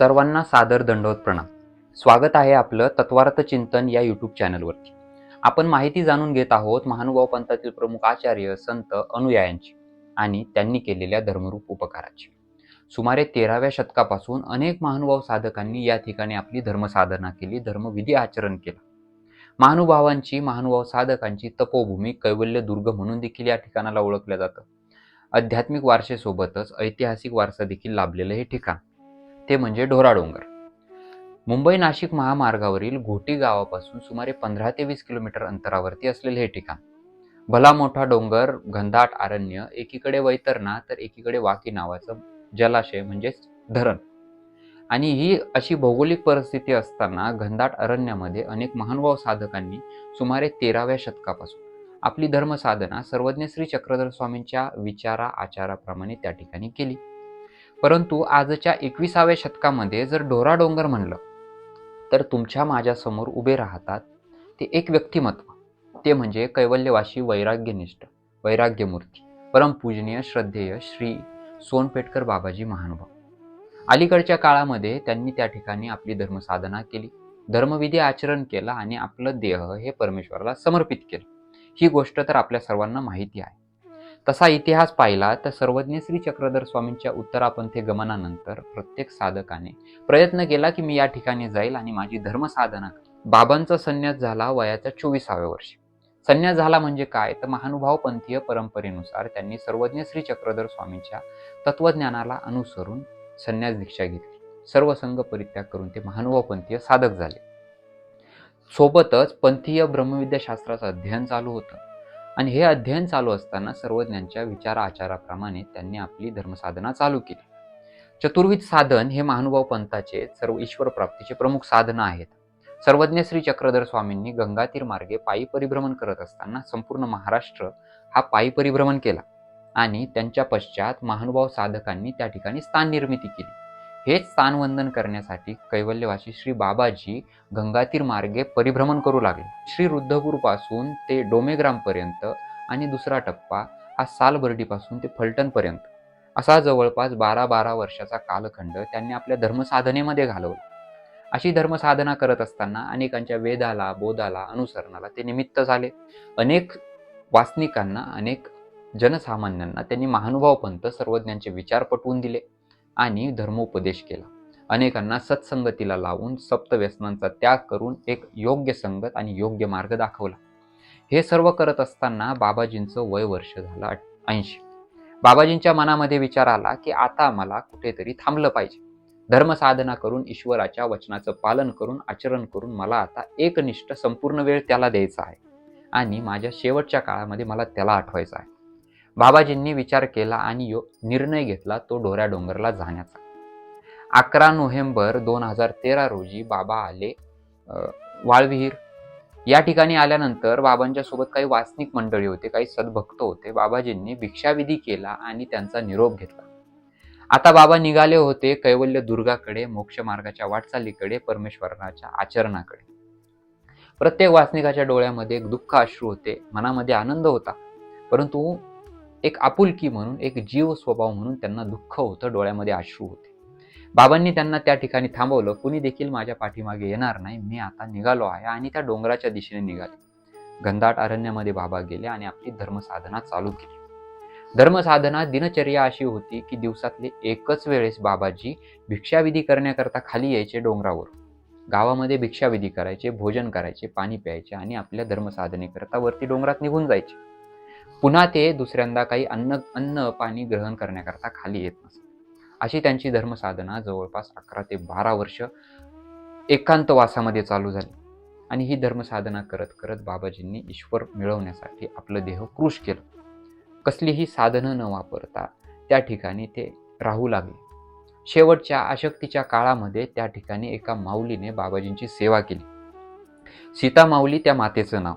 सर्वांना सादर दंडवत प्रणाम. स्वागत आहे आपलं तत्वार्थ चिंतन या यूट्यूब चॅनलवरती आपण माहिती जाणून घेत आहोत महानुभाव पंथातील प्रमुख आचार्य संत अनुयायांची आणि त्यांनी केलेल्या धर्मरूप उपकाराची. सुमारे तेराव्या शतकापासून अनेक महानुभाव साधकांनी या ठिकाणी आपली धर्मसाधना केली धर्मविधी आचरण केला. महानुभावांची महानुभाव साधकांची तपोभूमी कैवल्य दुर्ग म्हणून देखील या ठिकाणाला ओळखलं जातं. आध्यात्मिक वारसेसोबतच ऐतिहासिक वारसा देखील लाभलेलं हे ठिकाण. ते म्हणजे ढोरा डोंगर. मुंबई नाशिक महामार्गावरील घोटी गावापासून सुमारे पंधरा ते वीस किलोमीटर अंतरावरती असलेले हे ठिकाण. भला मोठा डोंगर घनदाट अरण्य एकीकडे वैतरणा तर एकीकडे वाकी नावाचं जलाशय म्हणजेच धरण. आणि ही अशी भौगोलिक परिस्थिती असताना घनदाट अरण्यामध्ये अनेक महानुभाव साधकांनी सुमारे तेराव्या शतकापासून आपली धर्मसाधना सर्वज्ञ श्री चक्रधर स्वामींच्या विचारा आचाराप्रमाणे त्या ठिकाणी केली. परंतु आजच्या एकविसाव्या शतकामध्ये जर डोरा डोंगर म्हणलं तर तुमच्या माझ्यासमोर उभे राहतात ते एक व्यक्तिमत्व. ते म्हणजे कैवल्यवासी वैराग्यनिष्ठ वैराग्यमूर्ती परमपूजनीय श्रद्धेय श्री सोनपेटकर बाबाजी महानुभाव. अलीकडच्या काळामध्ये त्यांनी त्या ठिकाणी आपली धर्मसाधना केली धर्मविधी आचरण केला आणि आपलं देह हे परमेश्वराला समर्पित केलं. ही गोष्ट तर आपल्या सर्वांना माहिती आहे. तसा इतिहास पाहिला तर सर्वज्ञ श्री चक्रधर स्वामींच्या उत्तरापंथी गमनानंतर प्रत्येक साधकाने प्रयत्न केला की मी या ठिकाणी जाईल आणि माझी धर्मसाधना बाबांचा संन्यास झाला वयाच्या चोवीसाव्या वर्षी. संन्यास झाला म्हणजे काय? तर महानुभाव पंथीय परंपरेनुसार त्यांनी सर्वज्ञ श्री चक्रधर स्वामींच्या तत्वज्ञानाला अनुसरून संन्यास दीक्षा घेतली. सर्व संघ परित्याग करून ते महानुभाव पंथीय साधक झाले. सोबतच पंथीय ब्रह्मविद्याशास्त्राचं अध्ययन चालू होतं. आणि हे अध्ययन चालू असताना सर्वज्ञांच्या विचार आचाराप्रमाणे त्यांनी आपली धर्मसाधना चालू केली. चतुर्विध साधन हे महानुभाव पंथाचे सर्व ईश्वर प्राप्तीचे प्रमुख साधनं आहेत. सर्वज्ञ श्री चक्रधर स्वामींनी गंगातीर मार्गे पायी परिभ्रमण करत असताना संपूर्ण महाराष्ट्र हा पायी परिभ्रमण केला आणि त्यांच्या पश्चात महानुभाव साधकांनी त्या ठिकाणी स्थान निर्मिती केली. हेच स्थानवंदन करण्यासाठी कैवल्यवासी श्री बाबाजी गंगातीर मार्गे परिभ्रमण करू लागले. श्री रुद्धपूरपासून ते डोमेग्रामपर्यंत आणि दुसरा टप्पा हा सालबर्डीपासून ते फलटणपर्यंत. असा जवळपास बारा बारा वर्षाचा कालखंड त्यांनी आपल्या धर्मसाधनेमध्ये घालवला. अशी धर्मसाधना करत असताना अनेकांच्या वेदाला बोधाला अनुसरणाला ते निमित्त झाले. अनेक वासनिकांना अनेक जनसामान्यांना त्यांनी महानुभाव पंत सर्वज्ञांचे विचार पटवून दिले. आणि धर्मोपदेश केला. अनेकांना सत्संगतीला लावून सप्तव्यसनांचा त्याग करून एक योग्य संगत आणि योग्य मार्ग दाखवला. हे सर्व करत असताना बाबाजींचं वय वर्ष झालं ऐंशी. बाबाजींच्या मनामध्ये विचार आला की आता मला कुठेतरी थांबलं पाहिजे. धर्मसाधना करून ईश्वराच्या वचनाचं पालन करून आचरण करून मला आता एकनिष्ठ संपूर्ण वेळ त्याला द्यायचा आहे. आणि माझ्या शेवटच्या काळामध्ये मला त्याला आठवायचं आहे. बाबाजींनी विचार केला आणि यो निर्णय घेतला तो ढोऱ्या डोंगरला जाण्याचा. अकरा नोव्हेंबर दोन हजार तेरा रोजी बाबा आले वाळविहीर. या ठिकाणी आल्यानंतर बाबांच्या सोबत काही वासनिक मंडळी होते काही सद्भक्त होते. बाबाजींनी भिक्षाविधी केला आणि त्यांचा निरोप घेतला. आता बाबा निघाले होते कैवल्य दुर्गाकडे मोक्ष मार्गाच्या वाटचालीकडे परमेश्वराच्या आचरणाकडे. प्रत्येक वासनिकाच्या डोळ्यामध्ये एक दुःख अश्रू होते मनामध्ये आनंद होता. परंतु एक आपुलकी म्हणून एक जीव स्वभाव म्हणून त्यांना दुःख होतं डोळ्यामध्ये अश्रू होते. बाबांनी त्यांना त्या ठिकाणी थांबवलं. कुणी देखील माझ्या पाठीमागे येणार नाही. मी आता निघालो आहे आणि त्या डोंगराच्या दिशेने निघाले. घनदाट अरण्यामध्ये बाबा गेले आणि आपली धर्मसाधना चालू केली. धर्मसाधना दिनचर्या अशी होती की दिवसातले एकच वेळेस बाबाजी भिक्षाविधी करण्याकरता खाली यायचे डोंगरावर गावामध्ये भिक्षाविधी करायचे भोजन करायचे पाणी प्यायचे आणि आपल्या धर्मसाधनेकरता वरती डोंगरात निघून जायचे. पुन्हा ते दुसऱ्यांदा काही अन्न अन्न पाणी ग्रहण करण्याकरता खाली येत नसत. अशी त्यांची धर्मसाधना जवळपास अकरा ते बारा वर्ष एकांतवासामध्ये चालू झाली. आणि ही धर्मसाधना करत करत बाबाजींनी ईश्वर मिळवण्यासाठी आपलं देह कृश केलं. कसलीही साधनं न वापरता त्या ठिकाणी ते राहू लागले. शेवटच्या आशक्तीच्या काळामध्ये त्या ठिकाणी एका माऊलीने बाबाजींची सेवा केली. सीता माऊली त्या मातेचं नाव.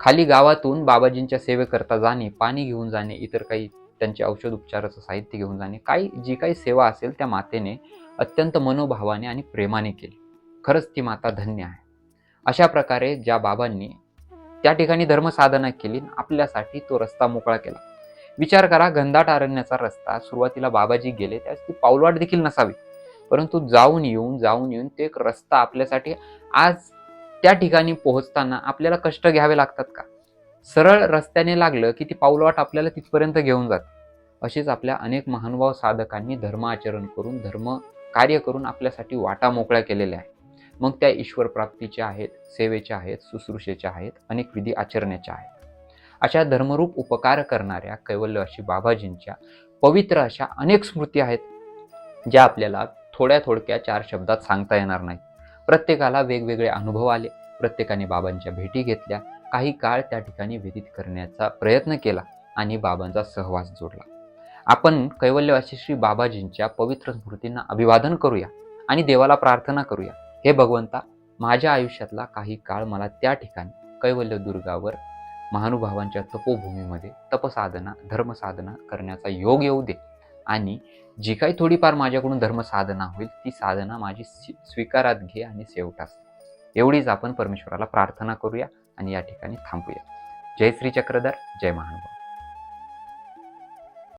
खाली गावातून बाबाजींच्या सेवेकरता जाणे पाणी घेऊन जाणे इतर काही त्यांचे औषध उपचाराचं साहित्य घेऊन जाणे काही जी काही सेवा असेल त्या मातेने अत्यंत मनोभावाने आणि प्रेमाने केली. खरंच ती माता धन्य आहे. अशा प्रकारे ज्या बाबांनी त्या ठिकाणी धर्मसाधना केली आपल्यासाठी तो रस्ता मोकळा केला. विचार करा घनदाट अरण्याचा रस्ता सुरुवातीला बाबाजी गेले त्यास ती पाऊलवाट देखील नसावी. परंतु जाऊन येऊन जाऊन येऊन ते एक रस्ता आपल्यासाठी आज त्या ठिकाणी पोहोचताना आपल्याला कष्ट घ्यावे लागतात का? सरळ रस्त्याने लागलं की ती पाऊलवाट आपल्याला तिथपर्यंत घेऊन जाते. अशीच आपल्या अनेक महानुभाव साधकांनी धर्म आचरण करून धर्म कार्य करून आपल्यासाठी वाटा मोकळ्या केलेल्या आहेत. मग त्या ईश्वर प्राप्तीच्या आहेत सेवेच्या आहेत शुश्रूषेच्या आहेत अनेक विधी आचरण्याच्या आहेत. अशा धर्मरूप उपकार करणाऱ्या कैवल्यवासी बाबाजींच्या पवित्र अशा अनेक स्मृती आहेत ज्या आपल्याला थोड्या थोडक्या चार शब्दात सांगता येणार नाहीत. प्रत्येकाला वेगवेगळे अनुभव आले. प्रत्येकाने बाबांच्या भेटी घेतल्या. काही काळ त्या ठिकाणी व्यतीत करण्याचा प्रयत्न केला आणि बाबांचा सहवास जोडला. आपण कैवल्यवासी श्री बाबाजींच्या पवित्र स्मृतींना अभिवादन करूया आणि देवाला प्रार्थना करूया. हे भगवंता माझ्या आयुष्यातला काही काळ मला त्या ठिकाणी कैवल्य दुर्गावर महानुभावांच्या तपोभूमीमध्ये तपसाधना धर्मसाधना करण्याचा योग येऊ दे. आणि जी काही थोडीफार माझ्याकडून धर्मसाधना होईल ती साधना माझी स्वी- स्वीकारात घे आणि सेवटास एवढीच आपण परमेश्वराला प्रार्थना करूया आणि या ठिकाणी थांबूया. जय श्री चक्रधर जय महानुभाव.